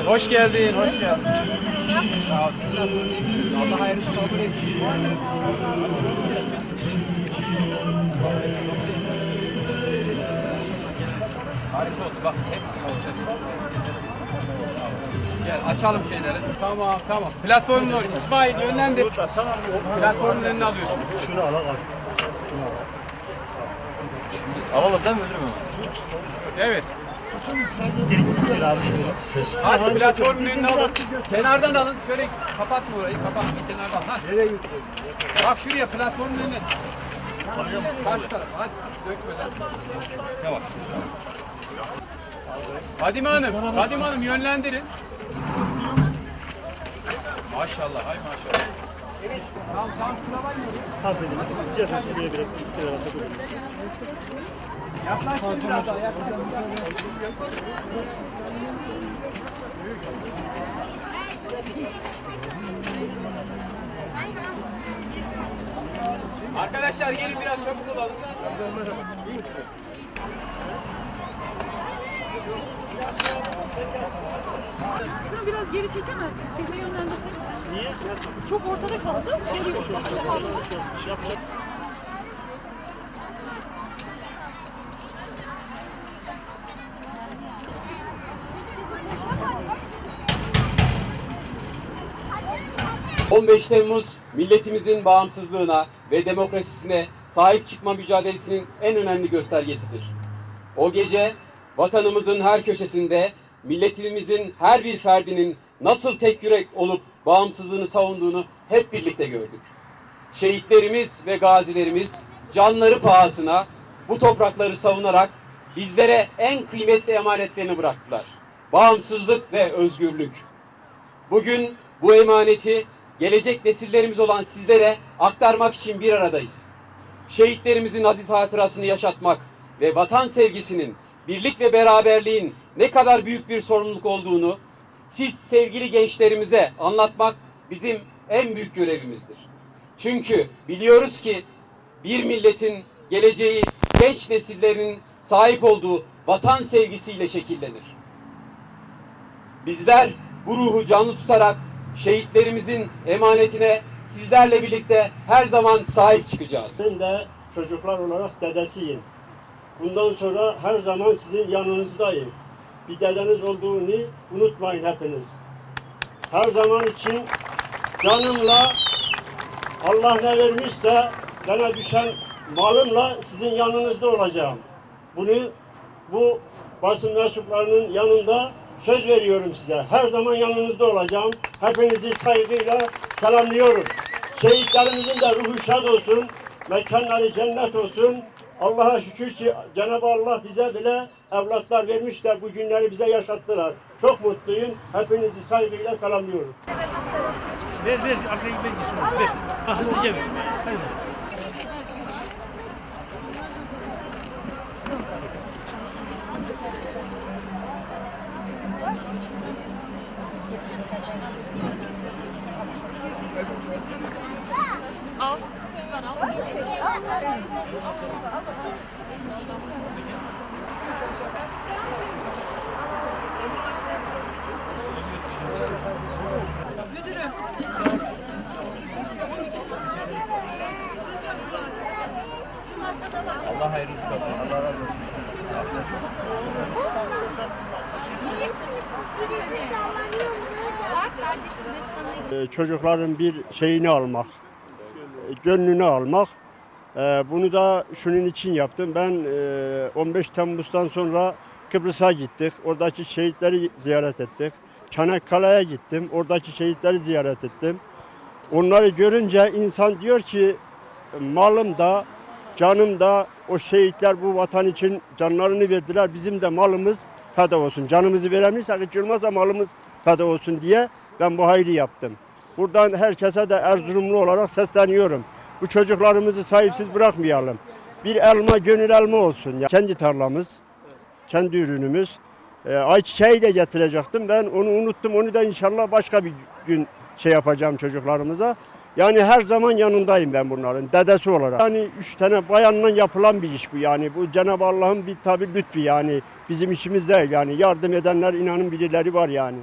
Hoş geldin, hoş geldin. Nasılsın? Sağ ol, siz nasılsınız? İyi misiniz? Allah hayırlısı kabul etsin. Harika oldu. Bak hepsi oldu. Gel açalım şeyleri. Tamam tamam. Platformun önü. İsmail yönlendir. Platformun önüne alıyorsun. Şunu al al. Şunu al. Alalım değil mi? Evet. Hadi platformun önüne alın. Kenardan alın. Şöyle kapatma orayı. Kapatma kenardan. Hadi. Nereye götürüyorsun? Bak şuraya platformun önüne. Karşı tarafa. Hadi. Dökmeden. Yavaş. Fadime Hanım. Fadime Hanım yönlendirin. Maşallah. Hay maşallah. Tamam tamam sıralayın. Aferin. Gel sen şuraya bir bir tarafa dur. Yaklaşın biraz daha. Yaklaşın. Arkadaşlar gelin biraz çabuk olalım. Şunu biraz geri çekemez miyiz? Bizi yönlendirsek. Niye? Çok ortada kaldı. Geri Şey yapacak. Hı. 15 Temmuz milletimizin bağımsızlığına ve demokrasisine sahip çıkma mücadelesinin en önemli göstergesidir. O gece vatanımızın her köşesinde milletimizin her bir ferdinin nasıl tek yürek olup bağımsızlığını savunduğunu hep birlikte gördük. Şehitlerimiz ve gazilerimiz canları pahasına bu toprakları savunarak bizlere en kıymetli emanetlerini bıraktılar. Bağımsızlık ve özgürlük. Bugün bu emaneti gelecek nesillerimiz olan sizlere aktarmak için bir aradayız. Şehitlerimizin aziz hatırasını yaşatmak ve vatan sevgisinin, birlik ve beraberliğin ne kadar büyük bir sorumluluk olduğunu siz sevgili gençlerimize anlatmak bizim en büyük görevimizdir. Çünkü biliyoruz ki bir milletin geleceği genç nesillerin sahip olduğu vatan sevgisiyle şekillenir. Bizler bu ruhu canlı tutarak şehitlerimizin emanetine sizlerle birlikte her zaman sahip çıkacağız. Ben de çocuklar olarak dedesiyim. Bundan sonra her zaman sizin yanınızdayım. Bir dedeniz olduğunu unutmayın hepiniz. Her zaman için canımla Allah ne vermişse bana düşen malımla sizin yanınızda olacağım. Bunu bu basın mensuplarının yanında söz veriyorum size. Her zaman yanınızda olacağım. Hepinizi saygıyla selamlıyorum. Şehitlerimizin de ruhu şad olsun. Mekanları cennet olsun. Allah'a şükür ki Cenab-ı Allah bize bile evlatlar vermişler. Bu günleri bize yaşattılar. Çok mutluyum. Hepinizi saygıyla selamlıyorum. Ver ver arkaya gitmek istiyorum. Ver. Ha, hızlıca ver. Hadi. Müdürüm. Allah hayırlısı olsun. Allah razı olsun. Ee, çocukların bir şeyini almak, gönlünü almak. Ee, Bunu da şunun için yaptım. Ben e, 15 Temmuz'dan sonra Kıbrıs'a gittik. Oradaki şehitleri ziyaret ettik. Çanakkale'ye gittim. Oradaki şehitleri ziyaret ettim. Onları görünce insan diyor ki malım da canım da o şehitler bu vatan için canlarını verdiler. Bizim de malımız feda olsun. Canımızı veremirsek hiç olmazsa malımız feda olsun diye ben bu hayrı yaptım. Buradan herkese de Erzurumlu olarak sesleniyorum. Bu çocuklarımızı sahipsiz bırakmayalım. Bir elma gönül elma olsun. ya. Kendi tarlamız, kendi ürünümüz. E, ayçiçeği de getirecektim. Ben onu unuttum. Onu da inşallah başka bir gün şey yapacağım çocuklarımıza. Yani her zaman yanındayım ben bunların dedesi olarak. Yani üç tane bayanla yapılan bir iş bu yani. Bu Cenab-ı Allah'ın bir tabi lütfu yani. Bizim işimiz değil yani. Yardım edenler inanın birileri var yani.